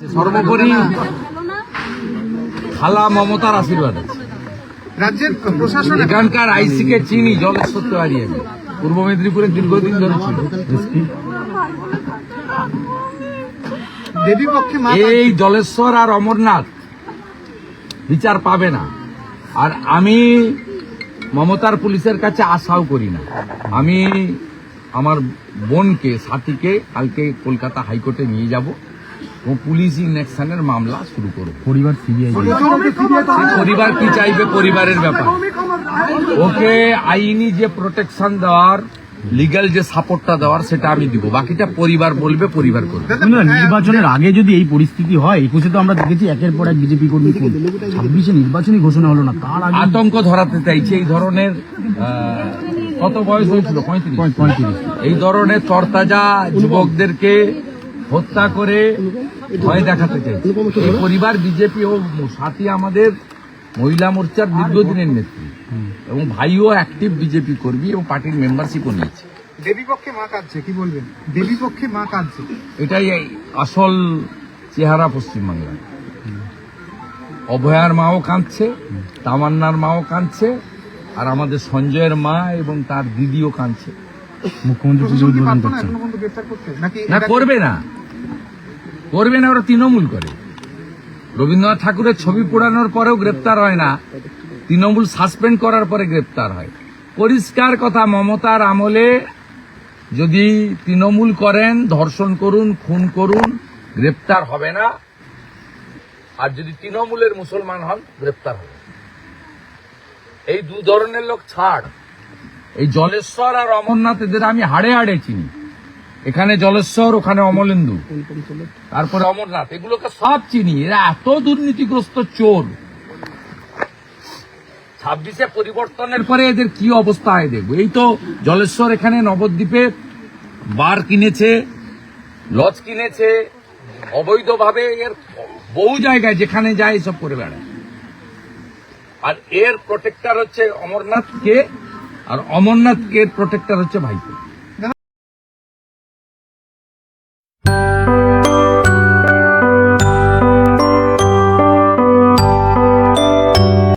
সর্বোপরি খালা মমতার আশীর্বাদ। আছে রাজ্যের প্রশাসন এখানকার আইসিকে চিনি জলের সত্য হারিয়ে পূর্ব মেদিনীপুরে দীর্ঘদিন ধরে ছিল। এই জলেশ্বর আর অমরনাথ বিচার পাবে না। আর আমি মমতার পুলিশের কাছে আশাও করি না। আমি আমার বোনকে সাথীকে কালকে কলকাতা হাইকোর্টে নিয়ে যাব। ও পুলিশ ইনঅ্যাকশনের মামলা শুরু করব পরিবার সিবিআই পরিবার কি চাইবে? পরিবারের ব্যাপার। ওকে আইনি যে প্রোটেকশন দেওয়ার লিগ্যাল যে সাপোর্টটা দেওয়ার সেটা আমি দিব। বাকিটা পরিবার বলবে পরিবার করবে। নির্বাচনের আগে যদি এই পরিস্থিতি হয় একুশে তো আমরা দেখেছি একের পর এক বিজেপি কর্মী ছাব্বিশে নির্বাচনী ঘোষণা হলো না। তার আগে আতঙ্ক ধরাতে চাইছে। এই ধরনের কত বয়স হয়েছিল? পঁয়ত্রিশ। এই ধরনের তরতাজা যুবকদেরকে হত্যা করে ভয় দেখাতে চাইছে। এই পরিবার বিজেপি ও সাথী আমাদের মহিলা মোর্চার দীর্ঘদিনের নেত্রী এবং ভাইও অ্যাক্টিভ বিজেপি কর্মী এবং পার্টির মেম্বারশিপও নিয়েছে। দেবী পক্ষে মা কাঁদছে কি বলবেন? দেবী পক্ষে মা কাঁদছে। এটাই আসল চেহারা পশ্চিমবাংলার। অভয়ার মাও কাঁদছে তামান্নার মাও কাঁদছে আর আমাদের সঞ্জয়ের মা এবং তার দিদিও কাঁদছে। মুখ্যমন্ত্রী না করছেন এখনও করবে না ওরা তৃণমূল করে। রবীন্দ্রনাথ ঠাকুরের ছবি পোড়ানোর পরেও গ্রেপ্তার হয় না। তৃণমূল সাসপেন্ড করার পরে গ্রেপ্তার হয়। পরিষ্কার কথা, মমতার আমলে যদি তৃণমূল করেন, ধর্ষণ করুন, খুন করুন, গ্রেপ্তার হবে না। আর যদি তৃণমূলের মুসলমান হন, গ্রেপ্তার হবে এই দু ধরনের লোক ছাড়। এই জলেশ্বর আর অমরনাথ এদের আমি হাড়ে হাড়ে চিনি। এখানে জলেশ্বর, ওখানে অমলেন্দু। তারপরে অমরনাথ, এগুলোকে সব চিনি। এরা এত দুর্নীতিগ্রস্ত চোর। ছাব্বিশে পরিবর্তনের পরে এদের কি অবস্থা হয় দেখব। এই তো জলেশ্বর এখানে নবদ্বীপে বার কিনেছে, লজ কিনেছে, অবৈধভাবে এর বহু জায়গায় যেখানে যায় এসব করে বেড়ায়। আর এর প্রোটেক্টর হচ্ছে অমরনাথ কে আর অমরনাথ কে প্রোটেক্টর হচ্ছে ভাইপো।